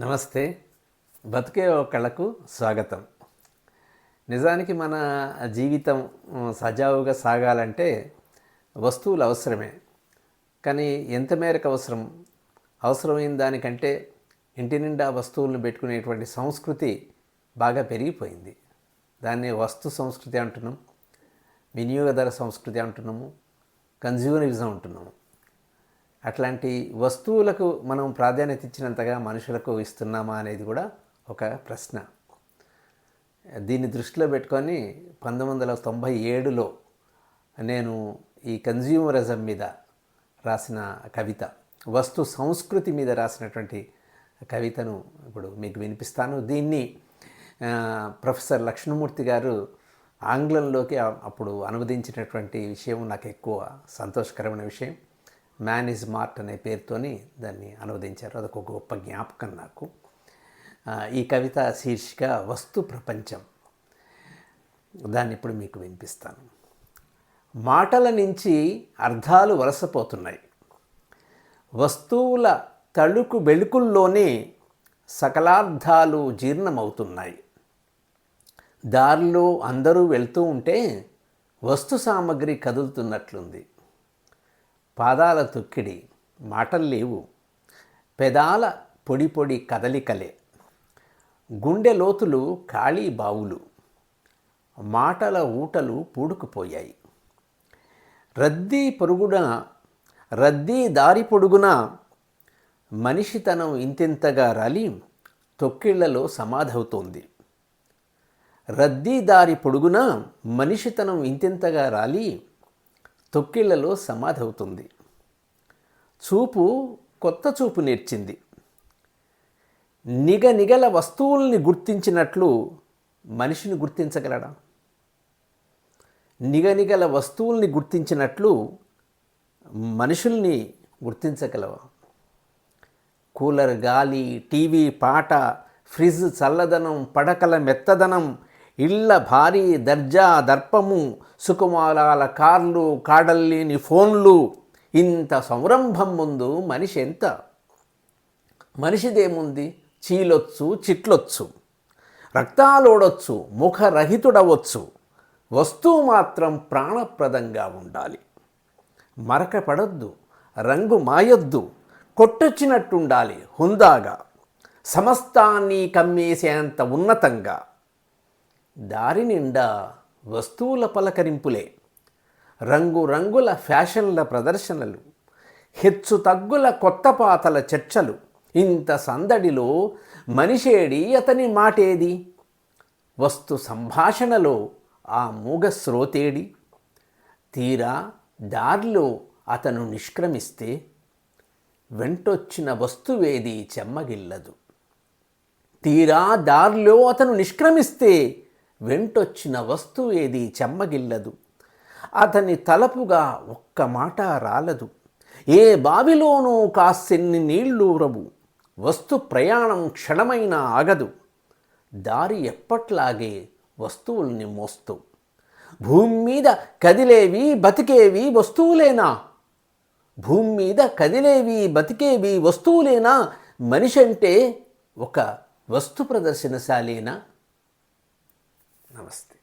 నమస్తే. బతికే ఒకళ్ళకు స్వాగతం. నిజానికి మన జీవితం సజావుగా సాగాలంటే వస్తువులు అవసరమే. కానీ ఎంత మేరకు అవసరం? అవసరమైన దానికంటే ఇంటి నిండా వస్తువులను పెట్టుకునేటువంటి సంస్కృతి బాగా పెరిగిపోయింది. దాన్ని వస్తు సంస్కృతి అంటున్నాం వినియోగదర సంస్కృతి అంటున్నాము కన్జ్యూమరిజం అంటున్నాము. అట్లాంటి వస్తువులకు మనం ప్రాధాన్యత ఇచ్చినంతగా మనుషులకు ఇస్తున్నామా అనేది కూడా ఒక ప్రశ్న. దీన్ని దృష్టిలో పెట్టుకొని పంతొమ్మిది వందల తొంభై ఏడులో నేను ఈ కన్జ్యూమరిజం మీద రాసిన కవిత వస్తు సంస్కృతి మీద రాసినటువంటి కవితను ఇప్పుడు మీకు వినిపిస్తాను. దీన్ని ప్రొఫెసర్ లక్ష్మణమూర్తి గారు ఆంగ్లంలోకి అప్పుడు అనువదించినటువంటి విషయం నాకు ఎక్కువ సంతోషకరమైన విషయం. మ్యాన్ ఇస్ మార్ట్ అనే పేరుతోని దాన్ని అనువదించారు. అదొక గొప్ప జ్ఞాపకం నాకు. ఈ కవిత శీర్షిక వస్తు ప్రపంచం. దాన్ని ఇప్పుడు మీకు వినిపిస్తాను. మాటల నుంచి అర్థాలు వలసపోతున్నాయి. వస్తువుల తళుకు వెలుకుల్లోనే సకలార్థాలు జీర్ణమవుతున్నాయి. దారిలో అందరూ వెళ్తూ ఉంటే వస్తు సామగ్రి కదులుతున్నట్లుంది. పాదాల తొక్కిడి మాటలు లేవు. పెదాల పొడి పొడి కదలికలే. గుండె లోతులు ఖాళీ బావులు. మాటల ఊటలు పూడుకుపోయాయి. రద్దీ పొరుగున రద్దీ దారి పొడుగున మనిషితనం ఇంతింతగా రాలి తొక్కిళ్ళలో సమాధవుతోంది. రద్దీ దారి పొడుగున మనిషితనం ఇంతింతగా రాలి తొక్కిళ్ళలో సమాధవుతుంది. చూపు కొత్త చూపు నేర్చింది. నిగ నిగల వస్తువుల్ని గుర్తించినట్లు మనిషిని గుర్తించగలడా? నిగనిగల వస్తువుల్ని గుర్తించినట్లు మనుషుల్ని గుర్తించగలవా? కూలర్ గాలి టీవీ పాట ఫ్రిడ్జ్ చల్లదనం పడకల మెత్తదనం ఇళ్ళ భారీ దర్జా దర్పము సుకుమారాల కార్లు కాడల్లేని ఫోన్లు. ఇంత సంరంభం ముందు మనిషి ఎంత? మనిషిదేముంది? చీలొచ్చు చిట్లొచ్చు. రక్తాలోడొచ్చు ముఖరహితుడవచ్చు. వస్తువు మాత్రం ప్రాణప్రదంగా ఉండాలి. మరక పడొద్దు రంగు మాయొద్దు. కొట్టొచ్చినట్టుండాలి హుందాగా. సమస్తాన్ని కమ్మేసేంత ఉన్నతంగా. దారి నిండా వస్తువుల పలకరింపులే. రంగురంగుల ఫ్యాషన్ల ప్రదర్శనలు హెచ్చు తగ్గుల కొత్త పాతల చర్చలు ఇంత సందడిలో మనిషేడి అతని మాటేది? వస్తు సంభాషణలో ఆ మూగ శ్రోతేడి తీరా దారిలో అతను నిష్క్రమిస్తే వెంటొచ్చిన వస్తువేది చెమ్మగిల్లదు. తీరా దారిలో అతను నిష్క్రమిస్తే వెంటొచ్చిన వస్తువు ఏది చెమ్మగిల్లదు. అతని తలపుగా ఒక్క మాట రాలదు. ఏ బావిలోనూ కాసెన్ని నీళ్ళూరవు వస్తు ప్రయాణం క్షణమైన ఆగదు. దారి ఎప్పట్లాగే వస్తువుల్ని మోస్తూ. భూమి మీద కదిలేవి బతికేవి వస్తువులేనా? భూమి మీద కదిలేవి బతికేవి వస్తువులేనా? మనిషి అంటే ఒక వస్తు ప్రదర్శనశాలేనా? నమస్తే